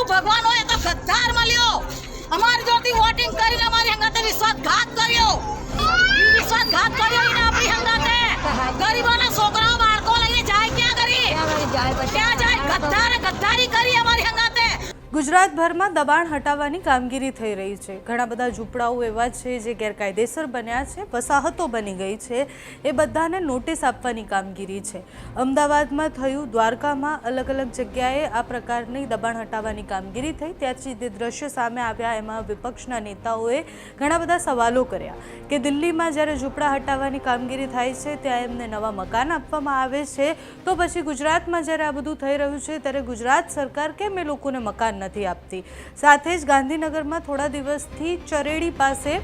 શું ભગવાન હોય તો ગદ્દાર મળ્યો. અમારી જોડતી વોટિંગ કરીને અમારી હંગાતે વિશ્વાસઘાત કર્યો. વિશ્વાસઘાત કર્યો એને આપણી હંગાતે. ગરીબોના છોકરાઓ બાળકો લઈને જાય ક્યાં કરી ક્યાં જાય ગદ્દાર ગદ્દારી ગુજરાતભરમાં દબાણ હટાવવાની કામગીરી થઈ રહી છે. ઘણા બધા ઝૂંપડાઓ એવા છે જે ગેરકાયદેસર બન્યા છે, વસાહતો બની ગઈ છે. એ બધાને નોટિસ આપવાની કામગીરી છે. અમદાવાદમાં થયું, દ્વારકામાં અલગ અલગ જગ્યાએ આ પ્રકારની દબાણ હટાવવાની કામગીરી થઈ. ત્યારથી જે દ્રશ્યો સામે આવ્યા, એમાં વિપક્ષના નેતાઓએ ઘણા બધા સવાલો કર્યા કે દિલ્હીમાં જ્યારે ઝૂંપડા હટાવવાની કામગીરી થાય છે, ત્યાં એમને નવા મકાન આપવામાં આવે છે. તો પછી ગુજરાતમાં જ્યારે આ બધું થઈ રહ્યું છે, ત્યારે ગુજરાત સરકાર કેમ એ લોકોને મકાન નથી આપતી. સાથે જ ગાંધીનગરમાં થોડા દિવસથી ચરેડી પાસે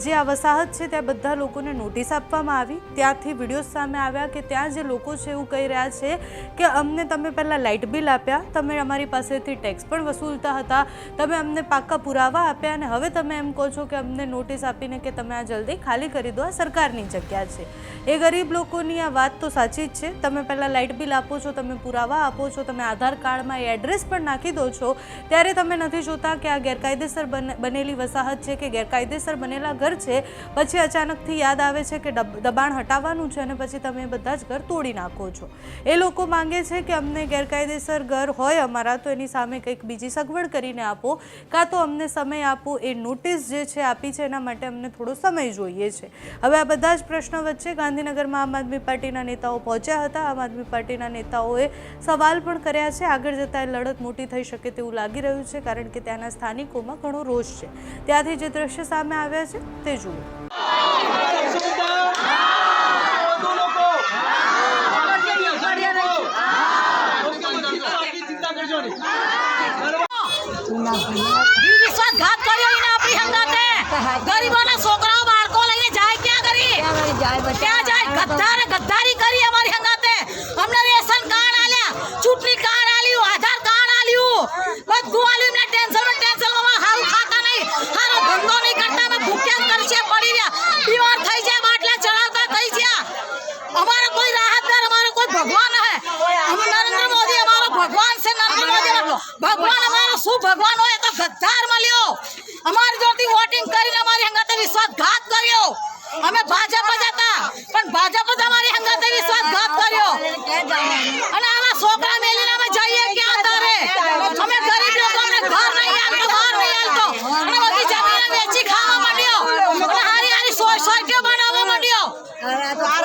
જે આ વસાહત છે ત્યાં બધા લોકોને નોટિસ આપવામાં આવી. ત્યાંથી વીડિયો સામે આવ્યા કે ત્યાં જે લોકો છે એવું કહી રહ્યા છે કે અમને તમે પહેલાં લાઇટ બિલ આપ્યા, તમે અમારી પાસેથી ટેક્સ પણ વસૂલતા હતા, તમે અમને પાક્કા પુરાવા આપ્યા અને હવે તમે એમ કહો છો કે અમને નોટિસ આપીને કે તમે આ જલ્દી ખાલી કરી દો, આ સરકારની જગ્યા છે. એ ગરીબ લોકોની આ વાત તો સાચી જ છે. તમે પહેલાં લાઇટ બિલ આપો છો, તમે પુરાવા આપો છો, તમે આધાર કાર્ડમાં એ એડ્રેસ પણ નાખી દો છો. ત્યારે તમે નથી જોતા કે આ ગેરકાયદેસર બને- બનેલી વસાહત છે કે ગેરકાયદેસર બનેલા ઘર છે. પછી અચાનકથી યાદ આવે છે કે દબાણ હટાવવાનું છે અને પછી તમે બધા જ ઘર તોડી નાખો છો. એ લોકો માંગે છે કે અમને ગેરકાયદેસર ઘર હોય અમારા, તો એની સામે કંઈક બીજી સગવડ કરીને આપો. કાં તો અમને સમય આપો. એ નોટિસ જે છે આપી છે, એના માટે અમને થોડો સમય જોઈએ છે. હવે આ બધા જ પ્રશ્નો વચ્ચે ગાંધીનગરમાં આમ આદમી પાર્ટીના નેતાઓ પહોંચ્યા હતા. આમ આદમી પાર્ટીના નેતાઓએ સવાલ પણ કર્યા છે. આગળ જતાં એ લડત મોટી થઈ શકે તેવું લાગી રહ્યું છે, કારણ કે ત્યાંના સ્થાનિકોમાં ઘણો રોષ છે. ત્યાંથી જે દ્રશ્ય સામે આવ્યા છે તે જુઓ વિશ્વાસઘાત કર્યો એને આપણી હંગાતે ગરીબોના છોકરાઓ બાળકો લઈને જાય ક્યાં કરી ક્યાં જાય ગદ્દારે ગદ્દારી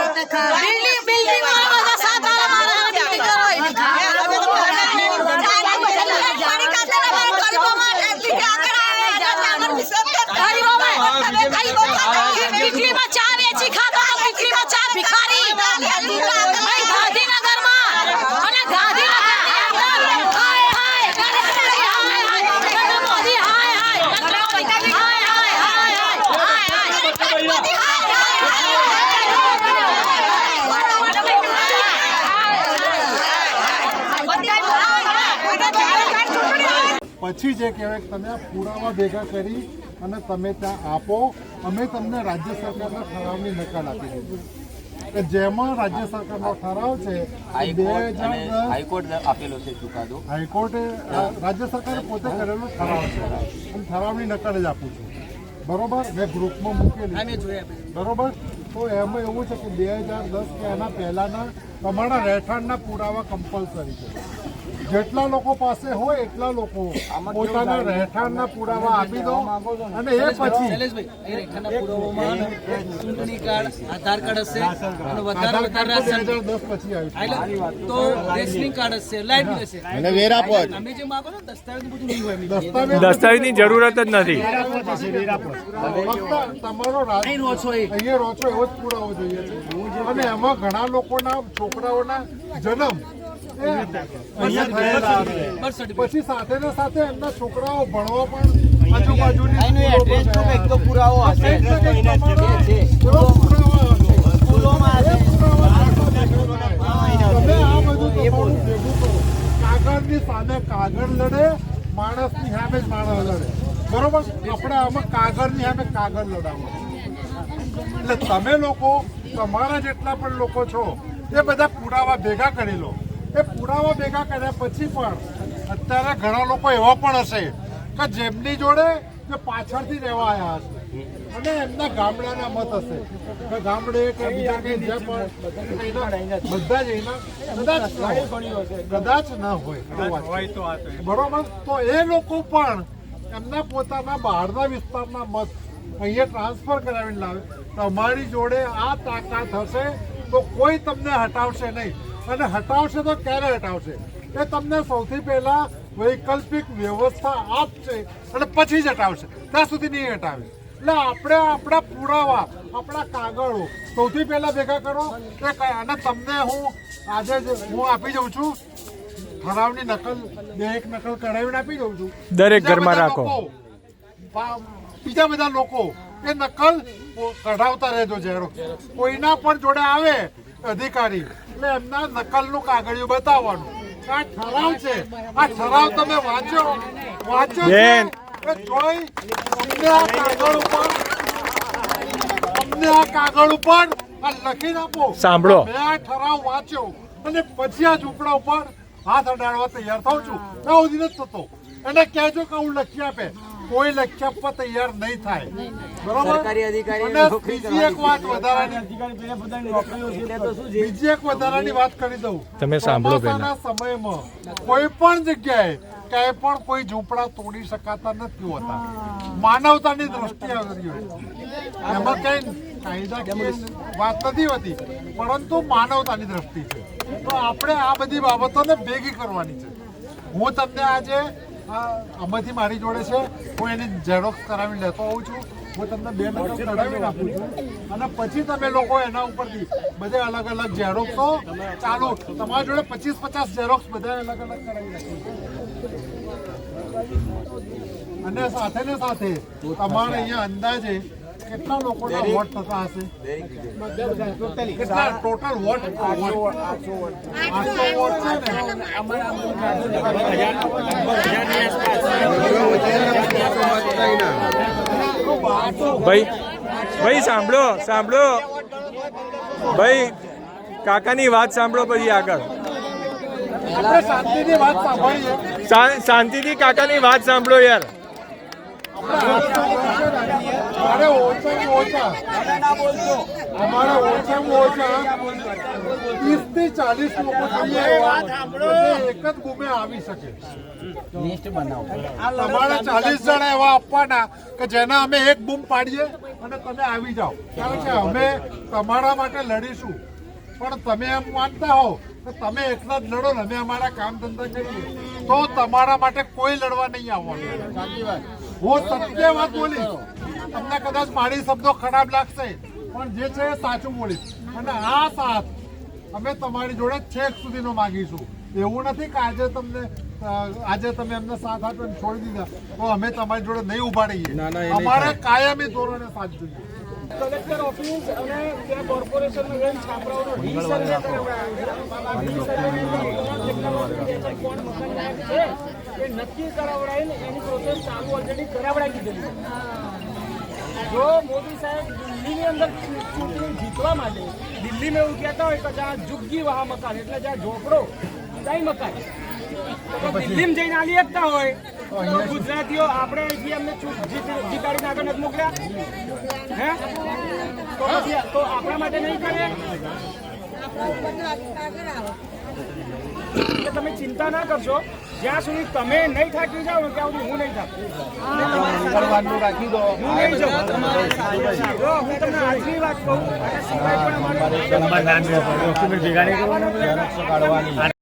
mutlaka. Birliği પછી જે કહેવાય તમે આ પુરાવા ભેગા કરી અને તમે ત્યાં આપો અમે તમને રાજ્ય સરકારના ઠરાવની નકલ આપી દીધી કે જેમાં રાજ્ય સરકારનો ઠરાવ છે હાઈકોર્ટ આપેલો છે ચુકાદો. રાજ્ય સરકારે પોતે કરેલો ઠરાવ છે. અને ઠરાવની નકલ જ આપું છું. બરોબર? મેં ગ્રુપમાં મૂકેલી. બરોબર? તો એમાં એવું છે કે બે હજાર દસ કે એના પહેલાના તમારા રહેઠાણના પુરાવા કમ્પલસરી છે. જેટલા લોકો પાસે હોય એટલા લોકો પોતાના રહેઠાણના પુરાવા આપી દો અને એ પછી ચૂંટણી કાર્ડ આધાર કાર્ડ હશે અને વધારે વધારે રાશન. દસ પછી આવ્યું તો રેશનિંગ કાર્ડ હશે લાઈટ બિલ હશે. અને વેરા પર તમે જે માગો છો દસ્તાવેજ બધું નહીં હોય દસ્તાવેજની જરૂરત જ નથી. તમારો રાજ- અહીં છો એવો જ પુરાવો જોઈએ છે. અને એમાં ઘણા લોકોના છોકરાઓના જન્મ પછી સાથે ને સાથે એમના છોકરાઓ ભણવા પણ પર પુરાવો હશે. એ તમે આ બધું તમારું ભેગું કાગળની સામે કાગળ લડે માણસની સામે જ માણસ લડે. બરોબર? આપણે આમાં કાગળની સામે કાગળ લડાવવા એટલે તમે લોકો તમારા જેટલા પણ લોકો છો એ બધા પુરાવા ભેગા કરી લો. એ પુરાવા ભેગા કર્યા પછી પણ અત્યારે ઘણા લોકો એવા પણ હશે કે જેમની જોડે જે પાછળથી રહેવા આવ્યા હશે. અને એમના ગામડાના મત હશે. કે ગામડે કે બીજા કઈ જે પણ બધા જ એના કદાચ. કદાચ ના હોય. બરોબર? તો એ લોકો પણ એમના પોતાના બહારના વિસ્તારના મત અહીંયા ટ્રાન્સફર કરાવીને લાવે. તમારી જોડે આ તાકાત હશે તો કોઈ તમને હટાવશે નહીં. અને હટાવશે તો ક્યારે હટાવશે? એ તમને સૌથી પહેલા વૈકલ્પિક વ્યવસ્થા આપશે અને પછી જ હટાવશે. ત્યાં સુધી નહીં હટાવે. એટલે આપણે આપણા પુરાવા આપણા કાગળો સૌથી પહેલા ભેગા કરો. કે અને તમને હું આજે હું આપી દઉં છું. ઠરાવની નકલ બે એક નકલ કઢાવીને આપી દઉં છું. દરેક ઘરમાં રાખો. બીજા બધા લોકો એ નકલ કઢાવતા રહેજો ઝેરો. કોઈના પણ જોડે આવે અધિકારી એટલે એમના નકલનું કાગળિયું બતાવવાનું. આ ઠરાવ છે. આ ઠરાવ તમે વાંચ્યો વાંચો કે જોઈ અમને આ કાગળ ઉપર અમને આ કાગળ ઉપર આ લખીને આપો સાંભળો. મેં આ ઠરાવ વાંચ્યો અને પછી આ ઝૂંપડા ઉપર હાથ અડાડવા તૈયાર થાઉં છું. ના ઉધી નથી થતો. એને કહેજો કે હું લખી આપે. કોઈ લખી પર તૈયાર નહીં થાય. બરોબર? સરકારી અધિકારી બીજી એક વાત વધારાની. બીજી એક વધારાની વાત કરી દઉં. તમે સાંભળો. સમયમાં કોઈ પણ જગ્યાએ ક્યાંય પણ કોઈ ઝૂંપડા તોડી શકાતા નથી હોતા. માનવતાની દ્રષ્ટિએ આવી હોય એમાં કઈ કાયદાકીય વાત નથી હોતી પરંતુ માનવતાની દ્રષ્ટિ છે. તો આપણે આ બધી બાબતોને ભેગી કરવાની છે. હું તમને આજે આ આમાંથી મારી જોડે છે. હું એની ઝેરોક્સ કરાવી લેતો હોઉં છું. હું તમને બે નકલ કઢાવી નાખું છું. અને પછી તમે લોકો એના ઉપરથી બધે અલગ અલગ ઝેરોક્સો ચાલો તમારી જોડે પચીસ પચાસ ઝેરોક્સ બધા અલગ અલગ કરાવી નાખું અને સાથે ને સાથે તમારે અહીંયા અંદાજે કેટલા લોકોના વોટ થતા હશે? કેટલા? ટોટલ વોટ આઠસો વોટ છે ને ભાઈ ભાઈ સાંભળો સાંભળો. ભાઈ કાકાની વાત સાંભળો પછી આગળ. આપણે વાત સાંભળીએ શાંતિથી કાકાની વાત સાંભળો યાર. મારે ઓછામાં ઓછા. અમારે ઓછામાં ઓછા ત્રીસથી ચાલીસ લોકો એક જ ગુમે આવી શકે. તમારે ચાલીસ જણા એવા આપવાના કે જેના અમે એક બૂમ પાડીએ અને તમે આવી જાઓ. કારણ કે અમે તમારા માટે લડીશું. પણ તમે એમ માનતા હો કે તમે એકલા જ લડો ને અમે અમારા કામ ધંધા કરીએ. તો તમારા માટે કોઈ લડવા નહીં આવવાનું. હું સત્ય વાત બોલીશ. તમને કદાચ મારી શબ્દો ખરાબ લાગશે પણ જે છે એ સાચું બોલીશ. અને આ સાથ અમે તમારી જોડે છેક સુધીનો માગીશું. એવું નથી કે આજે તમને આજે તમે અમને સાથ આપ્યો ને છોડી દીધા. તો અમે તમારી જોડે નહીં ઊભા રહીએ. અમારે કાયમી ધોરણે સાથ જોઈએ. કલેક્ટર ઓફિસ અને ત્યાં કોર્પોરેશન છાપરાઓનો નક્કી કરાવડાવીને એની પ્રોસેસ ચાલુ ઓલરેડી કરાવડાવી દીધેલી જો મોદી સાહેબ દિલ્હીની અંદર ચૂંટણી જીતવા માટે દિલ્હીમાં એવું કહેતા હોય કે જ્યાં જુગ્ગી વહા મકાન એટલે જ્યાં ઝોપડો ત્યાં મકાન. તો દિલ્હીમાં જઈને આલી શકતા હોય ગુજરાતીઓ આપણે અહીંથી અમને જીતાડીને આગળ નથી મોકલ્યા. હે? તો આપણા માટે નહીં કરે? તમે ચિંતા ના કરશો. જ્યાં સુધી તમે નહીં થાકી જાઓ ને ત્યાં સુધી હું નહીં થાકું. રાખી દો. હું નહીં જાઉં. હું તમને આજની વાત કહું અને સિવાય પણ અમારે